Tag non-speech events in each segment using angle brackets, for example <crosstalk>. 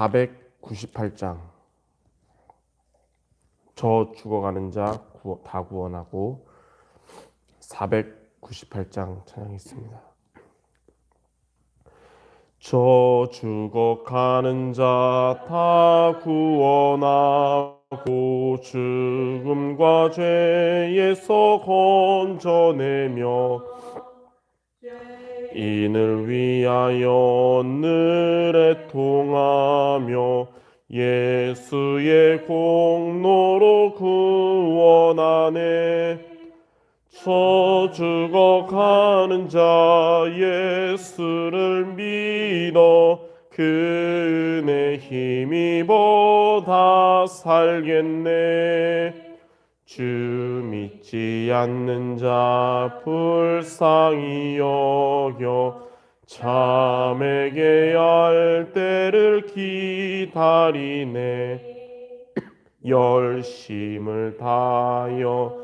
찬송가 498장 저 죽어가는 자 다 구원하고 498장 찬양했습니다. 저 죽어가는 자 다 구원하고 죽음과 죄에서 건져내며 인을 위하여 늘 애통하며 예수의 공로로 구원하네. 저 죽어가는 자 예수를 믿어 그네 힘입어 다 살겠네. 주 믿지 않는 자 불쌍히 여겨 참에게 할 때를 기다리네. 열심을 다하여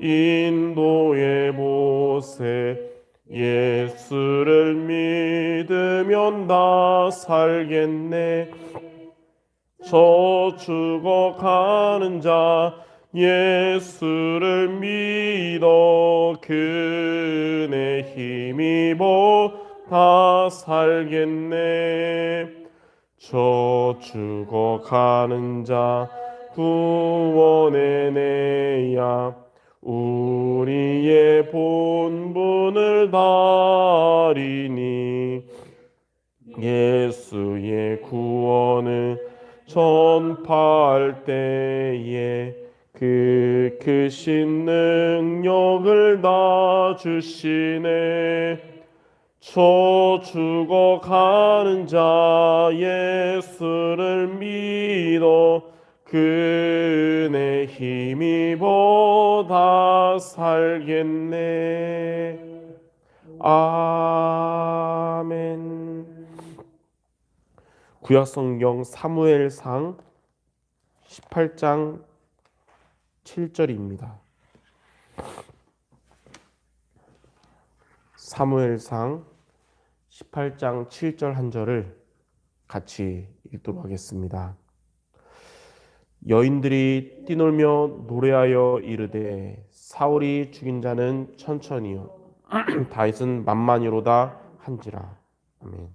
인도해 보세 예수를 믿으면 다 살겠네. 저 죽어가는 자 예수를 믿어 그네 힘입어 다 살겠네. 저 죽어가는 자 구원의 내야 우리의 본분을 다리니 예수의 구원을 전파할 때에 그 크신 능력을 다 주시네. 저 죽어가는 자 예수를 믿어 그네 힘입어 다 살겠네. 아멘. 구약성경 사무엘상 18장 7절입니다. 사무엘상 18장 7절 한 절을 같이 읽도록 하겠습니다. 여인들이 뛰놀며 노래하여 이르되 사울이 죽인 자는 천천히요 <clears throat> 다윗은 만만히로다 한지라. 아멘.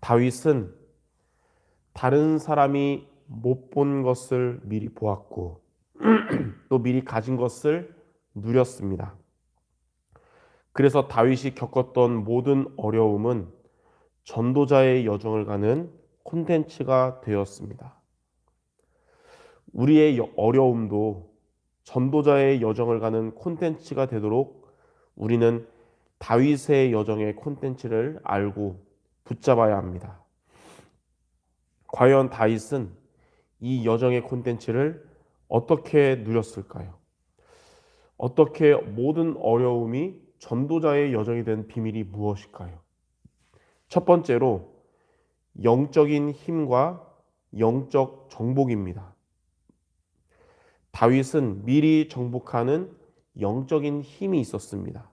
다윗은 다른 사람이 못 본 것을 미리 보았고 <clears throat> 또 미리 가진 것을 누렸습니다. 그래서 다윗이 겪었던 모든 어려움은 전도자의 여정을 가는 콘텐츠가 되었습니다. 우리의 어려움도 전도자의 여정을 가는 콘텐츠가 되도록 우리는 다윗의 여정의 콘텐츠를 알고 붙잡아야 합니다. 과연 다윗은 이 여정의 콘텐츠를 어떻게 누렸을까요? 어떻게 모든 어려움이 전도자의 여정이 된 비밀이 무엇일까요? 첫 번째로 영적인 힘과 영적 정복입니다. 다윗은 미리 정복하는 영적인 힘이 있었습니다.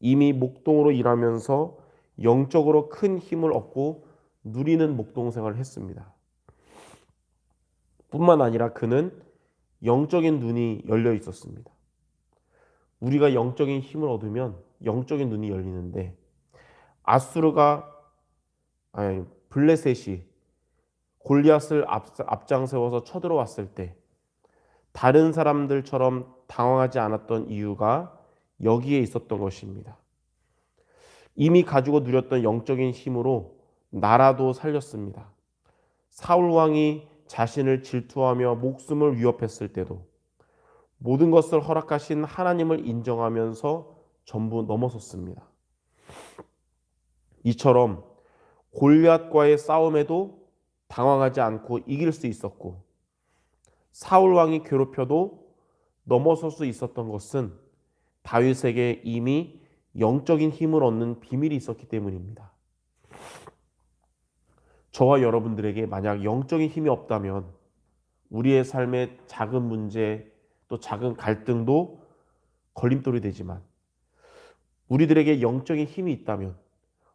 이미 목동으로 일하면서 영적으로 큰 힘을 얻고 누리는 목동 생활을 했습니다. 뿐만 아니라 그는 영적인 눈이 열려 있었습니다. 우리가 영적인 힘을 얻으면 영적인 눈이 열리는데 아수르가 아니 블레셋이 골리앗을 앞, 앞장 세워서 쳐들어왔을 때 다른 사람들처럼 당황하지 않았던 이유가 여기에 있었던 것입니다. 이미 가지고 누렸던 영적인 힘으로 나라도 살렸습니다. 사울 왕이 자신을 질투하며 목숨을 위협했을 때도 모든 것을 허락하신 하나님을 인정하면서 전부 넘어섰습니다. 이처럼 골리앗과의 싸움에도 당황하지 않고 이길 수 있었고 사울 왕이 괴롭혀도 넘어설 수 있었던 것은 다윗에게 이미 영적인 힘을 얻는 비밀이 있었기 때문입니다. 저와 여러분들에게 만약 영적인 힘이 없다면 우리의 삶의 작은 문제 또 작은 갈등도 걸림돌이 되지만 우리들에게 영적인 힘이 있다면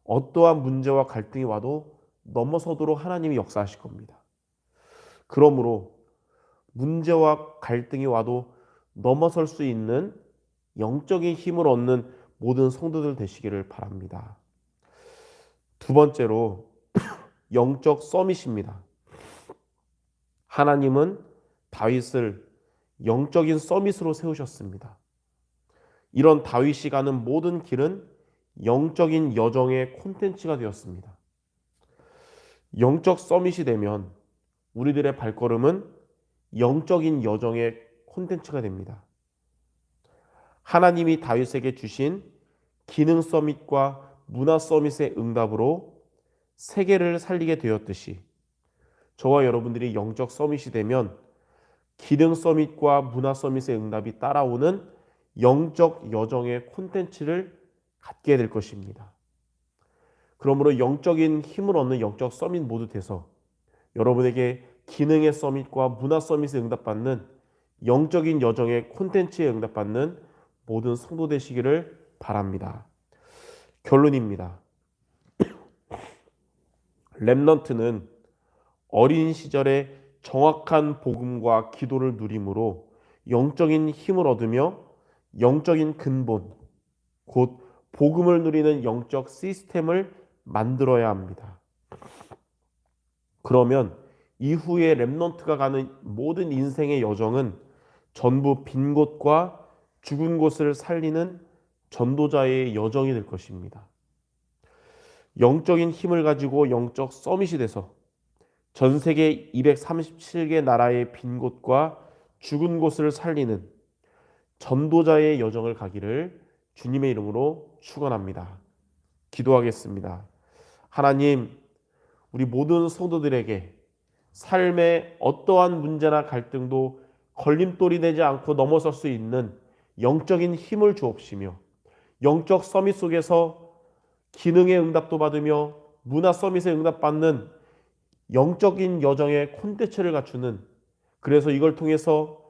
어떠한 문제와 갈등이 와도 넘어서도록 하나님이 역사하실 겁니다. 그러므로 문제와 갈등이 와도 넘어설 수 있는 영적인 힘을 얻는 모든 성도들 되시기를 바랍니다. 두 번째로 영적 서밋입니다. 하나님은 다윗을 영적인 서밋으로 세우셨습니다. 이런 다윗이 가는 모든 길은 영적인 여정의 콘텐츠가 되었습니다. 영적 서밋이 되면 우리들의 발걸음은 영적인 여정의 콘텐츠가 됩니다. 하나님이 다윗에게 주신 기능 서밋과 문화 서밋의 응답으로 세계를 살리게 되었듯이 저와 여러분들이 영적 서밋이 되면 기능 서밋과 문화 서밋의 응답이 따라오는 영적 여정의 콘텐츠를 갖게 될 것입니다. 그러므로 영적인 힘을 얻는 영적 서밋 모두 돼서 여러분에게 기능의 서밋과 문화 서밋에 응답받는 영적인 여정의 콘텐츠에 응답받는 모든 성도 되시기를 바랍니다. 결론입니다. 렘넌트는 어린 시절에 정확한 복음과 기도를 누림으로 영적인 힘을 얻으며 영적인 근본, 곧 복음을 누리는 영적 시스템을 만들어야 합니다. 그러면 이후에 렘넌트가 가는 모든 인생의 여정은 전부 빈 곳과 죽은 곳을 살리는 전도자의 여정이 될 것입니다. 영적인 힘을 가지고 영적 서밋이 돼서 전 세계 237개 나라의 빈 곳과 죽은 곳을 살리는 전도자의 여정을 가기를 주님의 이름으로 축원합니다. 기도하겠습니다. 하나님, 우리 모든 성도들에게 삶의 어떠한 문제나 갈등도 걸림돌이 되지 않고 넘어설 수 있는 영적인 힘을 주옵시며 영적 서밋 속에서 기능의 응답도 받으며 문화 서밋의 응답받는 영적인 여정의 콘텐츠를 갖추는 그래서 이걸 통해서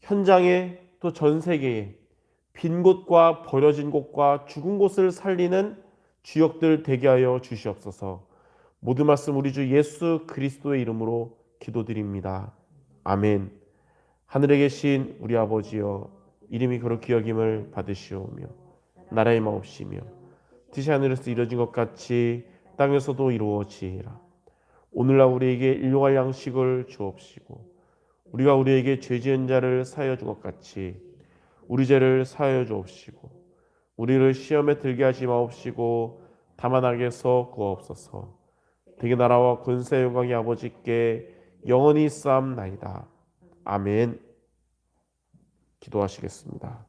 현장에 또 전 세계에 빈 곳과 버려진 곳과 죽은 곳을 살리는 주역들 되게 하여 주시옵소서. 모든 말씀 우리 주 예수 그리스도의 이름으로 기도드립니다. 아멘. 하늘에 계신 우리 아버지여 이름이 그렇게 여김을 받으시오며 나라의 마옵시며 뜻이 하늘에서 이루어진 것 같이 땅에서도 이루어지라. 오늘날 우리에게 일용할 양식을 주옵시고 우리가 우리에게 죄 지은 자를 사하여 준 것 같이 우리 죄를 사하여 주옵시고 우리를 시험에 들게 하지 마옵시고 다만 악에서 구하옵소서. 되게 나라와 권세 영광이 아버지께 영원히 쌓나이다 아멘. 기도하시겠습니다.